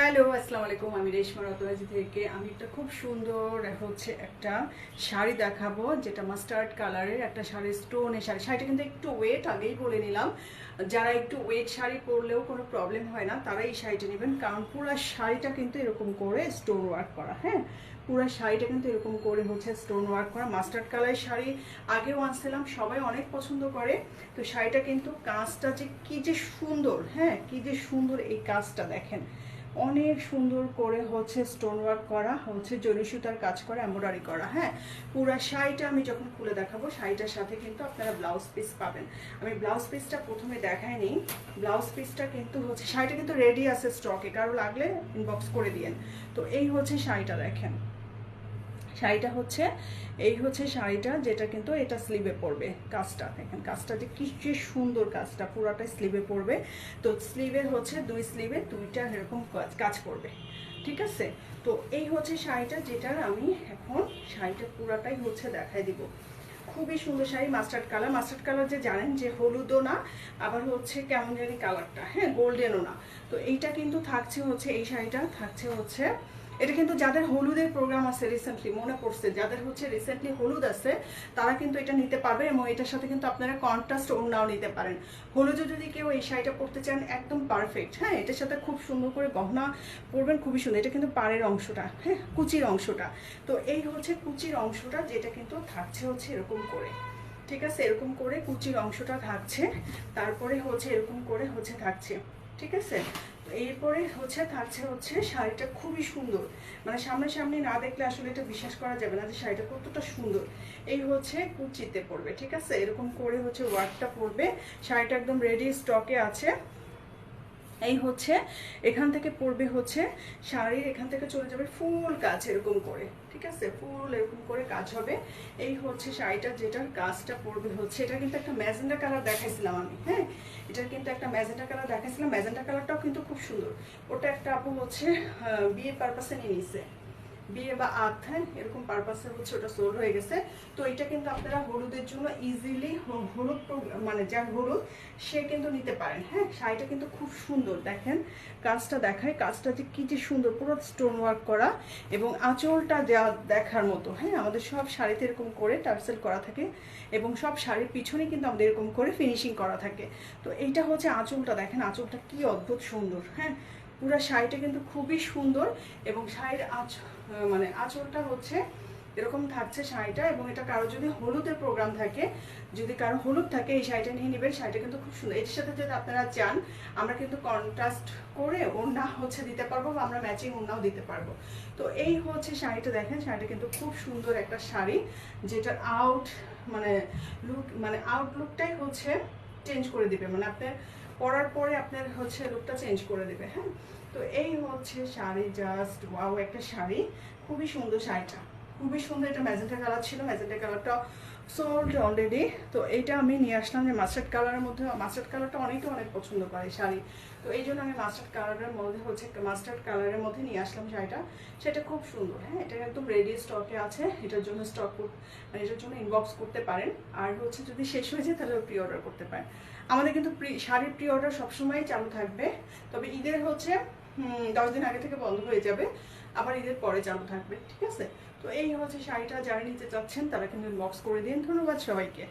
Hello আসসালামু আলাইকুম আমি রেশমা রতনাজি থেকে। আমি একটা খুব সুন্দর হচ্ছে একটা শাড়ি দেখাবো, যেটা মাস্টার্ড কালারের একটা শাড়ি স্টোনের শাড়ি। শাড়িটা কিন্তু একটু ওয়েট আগেই বলে নিলাম। যারা একটু ওয়েট শাড়ি পরলেও কোনো প্রবলেম হয় না, তারা এই শাড়িটা নেবেন। কারণ পুরো শাড়িটা কিন্তু এরকম করে স্টোন ওয়ার্ক করা হ্যাঁ? পুরো শাড়িটা কিন্তু এরকম করে হচ্ছে স্টোন ওয়ার্ক করা। মাস্টার্ড কালারের শাড়ি আগেও আনছিলাম, সবাই অনেক পছন্দ করে। তো শাড়িটা কিন্তু কাজটা যে কি যে সুন্দর হ্যাঁ? কি যে সুন্দর এই কাজটা দেখেন। অনেক সুন্দর করে হচ্ছে স্টোন ওয়ার্ক করা, হচ্ছে জরি সুতার কাজ করা এমব্রয়ডারি করা হ্যাঁ? পুরো শাড়িটা আমি যখন খুলে দেখাবো, শাড়িটার সাথে কিন্তু আপনারা ব্লাউজ পিস পাবেন। আমি ব্লাউজ পিসটা প্রথমে দেখাই নিই ব্লাউজ পিসটা কিন্তু হচ্ছে, শাড়িটা কিন্তু রেডি আছে স্টকে কারও লাগলে ইনবক্স করে দিয়েন। তো এই হচ্ছে শাড়িটা দেখেন। শাড়িটা হচ্ছে, এই হচ্ছে শাড়িটা যেটা কিন্তু এটা স্লিভে পড়বে কাজটা। দেখেন কাজটা যে কি যে সুন্দর কাজটা পুরাটাই স্লিভে পড়বে তো স্লিভে হচ্ছে দুই স্লিভে দুইটা এরকম কাজ কাজ করবে। ঠিক আছে? তো এই হচ্ছে শাড়িটা যেটার আমি এখন শাড়িটা পুরাটাই হচ্ছে দেখাই দিব। খুবই সুন্দর sari mustard colour mustard colour যে জানেন যে হলুদও না, আবার হচ্ছে কেমন জানি কালারটা হ্যাঁ গোল্ডেনও না। তো এইটা কিন্তু থাকছে হচ্ছে, এই শাড়িটা থাকছে হচ্ছে এটা কিন্তু যাদের হলুদের প্রোগ্রাম আছে রিসেন্টলি মনে পড়ছে, যাদের হচ্ছে রিসেন্টলি হলুদ আছে, তারা কিন্তু এটা নিতে পারবে এবং এটার সাথে কিন্তু আপনারা কন্ট্রাস্ট ওড়নাও নিতে পারেন। হলুদে যদি কেউ এই শাড়িটা পরতে চান, একদম পারফেক্ট হ্যাঁ এটার সাথে খুব সুন্দর করে গহনা পরবেন, খুবই সুন্দর, এটা কিন্তু পাড়ের অংশটা হ্যাঁ কুচির অংশটা। তো এই হচ্ছে কুচির অংশটা যেটা কিন্তু থাকছে হচ্ছে এরকম করে, ঠিক আছে? এরকম করে কুচির অংশটা থাকছে, তারপরে হচ্ছে এরকম করে হচ্ছে থাকছে। ঠিক আছে? এরপরে হচ্ছে থাকছে হচ্ছে শাড়িটা খুবই সুন্দর। মানে সামনাসামনি না দেখলে আসলে এটা বিশ্বাস করা যাবে না যে শাড়িটা কতটা সুন্দর। এই হচ্ছে কুচিতে পড়বে ঠিক আছে? এরকম করে হচ্ছে ওয়ার্কটা পড়বে শাড়িটা একদম রেডি স্টকে আছে। এই হচ্ছে, এখান থেকে পড়বে হচ্ছে, শাড়ির এখান থেকে চলে যাবে ফুল কাজ এরকম করে, ঠিক আছে? ফুল এরকম করে কাজ হবে। এই হচ্ছে শাড়িটা যেটার কাজটা পড়বে হচ্ছে, এটা কিন্তু একটা ম্যাজেন্ডা কালার দেখাইছিলাম আমি হ্যাঁ? এটা কিন্তু একটা ম্যাজেন্ডা কালার দেখাইছিলাম ম্যাজেন্ডা কালারটাও কিন্তু খুব সুন্দর। ওটা একটা আপু হচ্ছে বিয়ে পারপাসে নিয়ে নিছে। বিয়ে বা হ্যাঁ এরকম পারপাসে হচ্ছে ওটা সোল হয়ে গেছে। তো এটা কিন্তু আপনারা হলুদের জন্য ইজিলি হলুদ মানে যার হলুদ, সে কিন্তু নিতে পারেন। হ্যাঁ শাড়িটা কিন্তু খুব সুন্দর। দেখেন, কাজটা দেখায়, কাজটা যে কী যে সুন্দর, পুরো স্টোন ওয়ার্ক করা এবং আঁচলটা যা দেখার মতো। হ্যাঁ আমাদের সব শাড়িতে এরকম করে টার্সেল করা থাকে এবং সব শাড়ির পিছনে কিন্তু আমাদের এরকম করে ফিনিশিং করা থাকে। তো এইটা হচ্ছে আঁচলটা। দেখেন, আঁচলটা কি অদ্ভুত সুন্দর। হ্যাঁ পুরো শাড়িটা কিন্তু খুবই সুন্দর এবং শাড়ির আঁচ মানে আঁচলটা হচ্ছে এরকম থাকছে শাড়িটা এবং এটা কারও যদি হলুদের প্রোগ্রাম থাকে, যদি কারও হলুদ থাকে, এই শাড়িটা নিয়ে নেবেন, শাড়িটা কিন্তু খুব সুন্দর। এটির সাথে যদি আপনারা চান, আমরা কিন্তু কন্ট্রাস্ট করে ওড়না হচ্ছে দিতে পারব বা আমরা ম্যাচিং ওড়নাও দিতে পারব। তো এই হচ্ছে শাড়িটা দেখেন, শাড়িটা কিন্তু খুব সুন্দর একটা শাড়ি, যেটার আউট মানে লুক মানে আউটলুকটাই হচ্ছে চেঞ্জ করে দিবে। মানে আপনার পরার পরে আপনার হচ্ছে লুকটা চেঞ্জ করে দেবে হ্যাঁ? তো এই হচ্ছে শাড়ি জাস্ট ওয়াও একটা শাড়ি, খুবই সুন্দর শাড়িটা। খুবই সুন্দর এটা ম্যাজেন্টা কালার ছিল ম্যাজেন্টা কালারটা সোল্ড অলরেডি তো এইটা আমি নিয়ে আসলাম যে মাস্টার্ড কালারের মধ্যে। মাস্টার্ড কালারটা অনেকে অনেক পছন্দ করে শাড়ি। তো এই জন্য আমি মাস্টার্ড কালারের মধ্যে হচ্ছে একটা মাস্টার্ড কালারের মধ্যে নিয়ে আসলাম শাড়িটা। সেটা খুব সুন্দর হ্যাঁ? এটা একদম রেডি স্টকে আছে। এটার জন্য স্টক মানে এটার জন্য ইনবক্স করতে পারেন। আর হচ্ছে যদি শেষ হয়ে যায়, তাহলে প্রি অর্ডার করতে পারেন। আমাদের কিন্তু প্রি শাড়ির প্রি অর্ডার সবসময় চালু থাকবে। তবে ঈদের হচ্ছে দশ দিন আগে থেকে বন্ধ হয়ে যাবে। আবার ঈদের পরে চালু থাকবে, ঠিক আছে? তো এই হচ্ছে শাড়িটা, যারা নিতে চাচ্ছেন তারা কিন্তু ইনবক্স করে দিন। ধন্যবাদ সবাইকে।